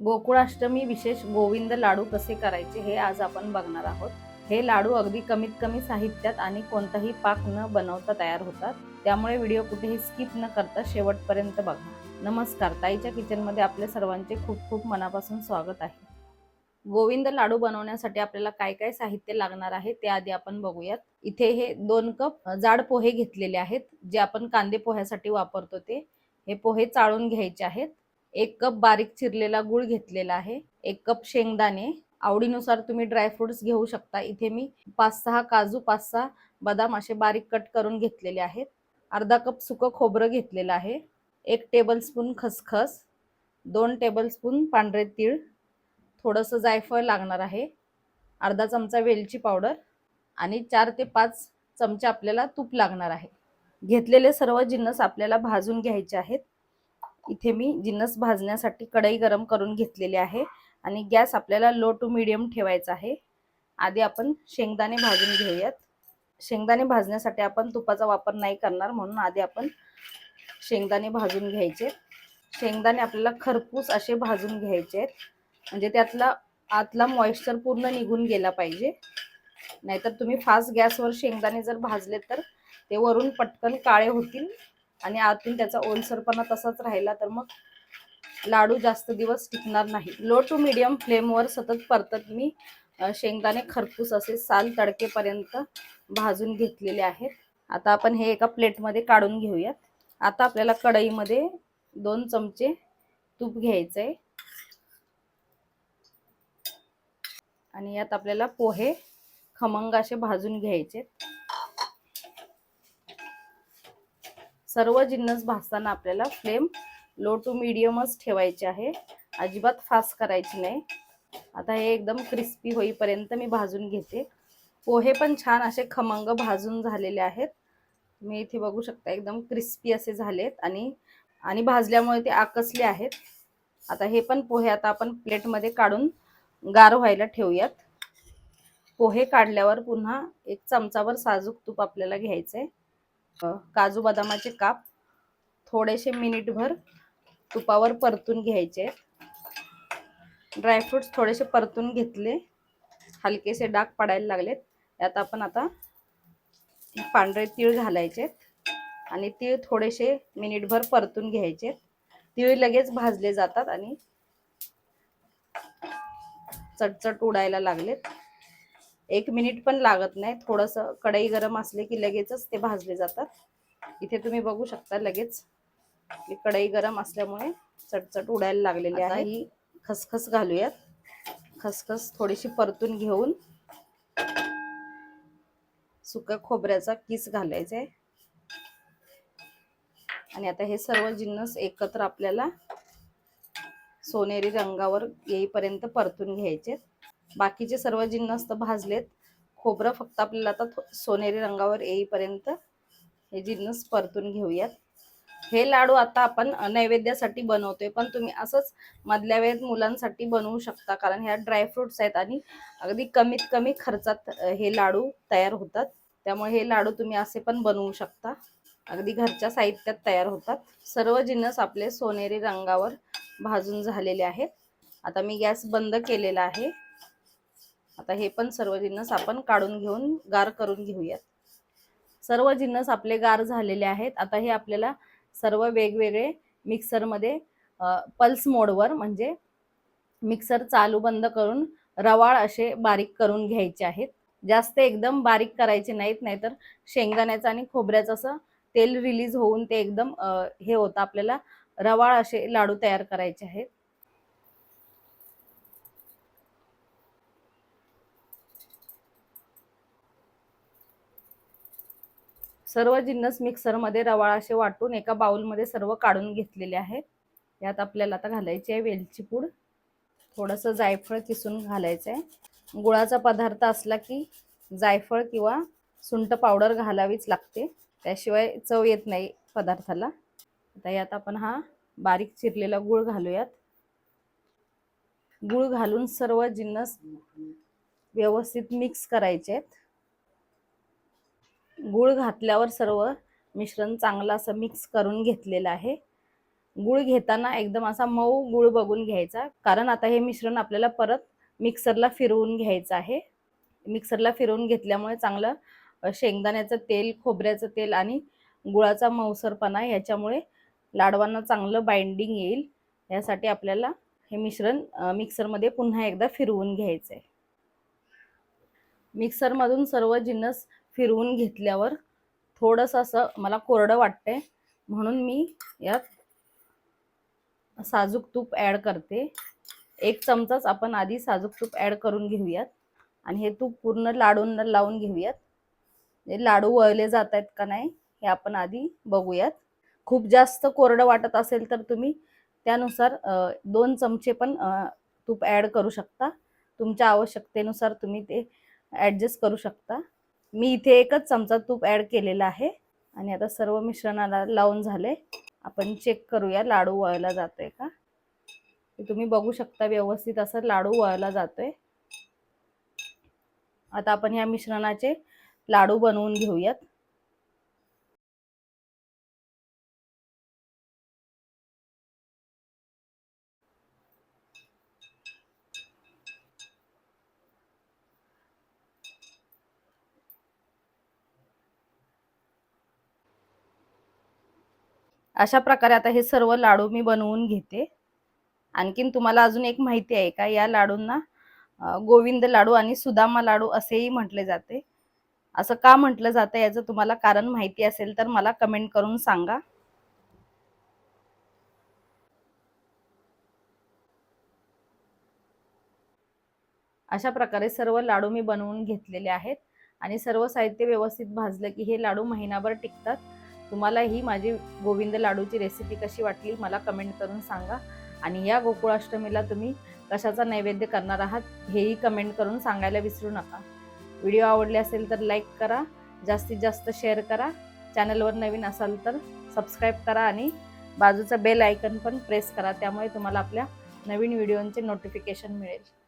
गोकुळाष्टमी विशेष गोविंद लाडू कसे करायचे हे आज आपण बघणार आहोत. हे लाडू अगदी कमीत कमी साहित्यात आणि कोणताही पाक न बनवता तयार होतात. त्यामुळे व्हिडिओ कुठेही स्किप न करता शेवटपर्यंत बघा. नमस्कार ताईच्या किचनमध्ये आपल्या सर्वांचे खूप खूप मनापासून स्वागत आहे. गोविंद लाडू बनवण्यासाठी आपल्याला काय काय साहित्य लागणार आहे ते आधी आपण बघूयात. इथे हे दोन कप जाड पोहे घेतलेले आहेत. जे आपण कांदे पोह्यासाठी वापरतो ते. हे पोहे चाळून घ्यायचे आहेत. एक कप बारीक चिरलेला गुळ घेतलेला आहे एक कप शेंगदाणे आवडीनुसार तुम्ही ड्रायफ्रुट्स घेऊ शकता. इथे मी पाच सहा काजू पाच सहा बदाम असे बारीक कट करून घेतलेले आहेत. अर्धा कप सुकं खोबरं घेतलेलं आहे एक टेबलस्पून खसखस दोन टेबलस्पून पांढरे तीळ थोडंसं जायफळ लागणार आहे अर्धा चमचा वेलची पावडर आणि चार ते पाच चमचे आपल्याला तूप लागणार आहे. घेतलेले सर्व जिन्नस आपल्याला भाजून घ्यायचे आहेत. इथे मी जिन्नस भाजण्यासाठी कढई गरम करून घेतलेली आहे आणि गॅस आपल्याला लो टू मिडियम ठेवायचा आहे. आधी आपण शेंगदाणे भाजून घेऊयात. शेंगदाणे भाजण्यासाठी आपण तुपाचा वापर नाही करणार म्हणून आधी आपण शेंगदाणे भाजून घ्यायचे. शेंगदाणे आपल्याला खरपूस असे भाजून घ्यायचे आहेत. म्हणजे त्यातला आतला मॉइश्चर पूर्ण निघून गेला पाहिजे. नाहीतर तुम्ही फास्ट गॅसवर शेंगदाणे जर भाजले तर ते वरून पटकन काळे होतील. आणि आतून त्याचा ओलसरपणा तसाच राहिला तर मग लाडू जास्त दिवस टिकणार नाही. लो टू मिडियम फ्लेमवर सतत परतत मी शेंगदाणे खरपूस असे साल तडकेपर्यंत भाजून घेतलेले आहेत. आता आपण हे एका प्लेटमध्ये काढून घेऊयात. आता आपल्याला कढईमध्ये दोन चमचे तूप घ्यायचं आहे आणि यात आपल्याला पोहे खमंग असे भाजून घ्यायचे सर्व जिन्नस भाजताना आपल्याला फ्लेम लो टू मिडियमच ठेवायचे आहे. अजिबात फास्ट करायची नाही. आता हे एकदम क्रिस्पी होईपर्यंत मी भाजून घेते. पोहे पण छान असे खमंग भाजून झालेले आहेत. मी इथे बघू शकता एकदम क्रिस्पी असे झालेत आणि आणि भाजल्यामुळे ते आकसले आहेत. आता हे पण पोहे आता आपण प्लेटमध्ये काढून गार व्हायला ठेवूयात. पोहे काढल्यावर पुन्हा एक चमचावर साजूक तूप आपल्याला घ्यायचं आहे काजू बदामाचे काप थोडेसे मिनिटभर तुपावर परतून घ्यायचे. ड्रायफ्रुट्स थोडेसे परतून घेतले. हलकेसे डाग पडायला लागलेत. यात आपण आता पांढरे तीळ घालायचे आणि तीळ थोडेसे मिनिटभर परतून घ्यायचे तीळ लगेच भाजले जातात आणि चटचट उडायला लागलेत. एक मिनिट पण लागत नाही. थोडंसं कढई गरम असले की लगेचच ते भाजले जातात. इथे तुम्ही बघू शकता लगेच कढई गरम असल्यामुळे चटचट उडायला लागलेली आहे. ही खसखस घालूयात. खसखस थोडीशी परतून घेऊन सुक्या खोबऱ्याचा किस घालायचा आहे आणि आता हे सर्व जिन्नस एकत्र आपल्याला सोनेरी रंगावर येईपर्यंत परतून घ्यायचे बाकीचे सर्व जिन्नस तर भाजलेत. खोबरं फक्त आपल्याला आता सोनेरी रंगावर येईपर्यंत हे जिन्नस परतून घेऊयात. हे लाडू आता आपण नैवेद्यासाठी बनवतोय पण तुम्ही असंच मधल्या वेळेत मुलांसाठी बनवू शकता कारण ह्या ड्रायफ्रुट्स आहेत आणि अगदी कमीत कमी खर्चात हे लाडू तयार होतात. त्यामुळे हे लाडू तुम्ही असे पण बनवू शकता. अगदी घरच्या साहित्यात तयार होतात. सर्व जिन्नस आपले सोनेरी रंगावर भाजून झालेले आहेत. आता मी गॅस बंद केलेला आहे. आता हे पण सर्व जिन्नस आपण काढून घेऊन गार करून घेऊयात. सर्व जिन्नस आपले गार झालेले आहेत. आता हे आपल्याला सर्व वेगवेगळे मिक्सरमध्ये पल्स मोडवर म्हणजे मिक्सर चालू बंद करून रवाळ असे बारीक करून घ्यायचे आहेत. जास्त एकदम बारीक करायचे नाहीत नाहीतर शेंगदाण्याचं आणि खोबऱ्याचं असं तेल रिलीज होऊन ते एकदम हे होतं. आपल्याला रवाळ असे लाडू तयार करायचे आहेत. सर्व जिन्नस मिक्सरमध्ये रवाळ असे वाटून एका बाउलमध्ये सर्व काढून घेतलेले आहे. यात आपल्याला आता घालायची आहे वेलची पूड. थोडंसं जायफळ किसून घालायचं आहे गुळाचा पदार्थ असला की जायफळ किंवा सुंट पावडर घालावीच लागते. त्याशिवाय चव येत नाही पदार्थाला. आता यात आपण हा बारीक चिरलेला गुळ घालूयात. गुळ घालून सर्व जिन्नस व्यवस्थित मिक्स करायचे आहेत गुळ घातल्यावर सर्व मिश्रण चांगलं असं मिक्स करून घेतलेलं आहे. गुळ घेताना एकदम असा मऊ गुळ बघून घ्यायचा. कारण आता हे मिश्रण आपल्याला परत मिक्सरला फिरवून घ्यायचं आहे. मिक्सरला फिरवून घेतल्यामुळे चांगलं शेंगदाण्याचं तेल खोबऱ्याचं तेल आणि गुळाचा मऊसरपणा ह्याच्यामुळे लाडवांना चांगलं बाइंडिंग येईल. यासाठी आपल्याला हे मिश्रण मिक्सरमध्ये पुन्हा एकदा फिरवून घ्यायचं आहे मिक्सरमधून सर्व जिन्नस फिरवून घेतल्यावर थोडंसं असं मला कोरडं वाटतंय. म्हणून मी यात साजूक तूप ॲड करते. एक चमचाच आपण आधी साजूक तूप ॲड करून घेऊयात. आणि हे तूप पूर्ण लाडून लावून घेऊयात. हे लाडू वळले जात आहेत का नाही हे आपण आधी बघूयात. खूप जास्त कोरडं वाटत असेल तर तुम्ही त्यानुसार दोन चमचे पण तूप ॲड करू शकता. तुमच्या आवश्यकतेनुसार तुम्ही ते ॲडजस्ट करू शकता. मी इथे एकच चमचा तूप ॲड केलेला आहे. आणि आता सर्व मिश्रणाला लावून झाले. आपण चेक करूया लाडू वळला जातोय का? तुम्ही बघू शकता व्यवस्थित असं लाडू वळला जातोय. आता आपण या मिश्रणाचे लाडू बनवून घेऊयात. अशा प्रकारे आता हे सर्व लाडू मी बनवून घेते. आणखीन तुम्हाला अजून एक माहिती आहे का? या लाडूंना गोविंद लाडू आणि सुदामा लाडू असेही म्हटले जाते. असं का म्हटलं जातं याचं तुम्हाला कारण माहिती असेल तर मला कमेंट करून सांगा. अशा प्रकारे सर्व लाडू मी बनवून घेतलेले आहेत आणि सर्व साहित्य व्यवस्थित भाजलं की हे लाडू महिनाभर टिकतात. तुम्हाला ही माझी गोविंद लाडूची रेसिपी कशी वाटली मला कमेंट करून सांगा. आणि या गोकुळाष्टमीला तुम्ही कशाचा नैवेद्य करणार आहात हेही कमेंट करून सांगायला विसरू नका. व्हिडिओ आवडले असेल तर लाईक करा जास्तीत जास्त शेअर करा. चॅनलवर नवीन असाल तर सबस्क्राईब करा आणि बाजूचा बेल आयकन पण प्रेस करा त्यामुळे तुम्हाला आपल्या नवीन व्हिडिओंचे नोटिफिकेशन मिळेल.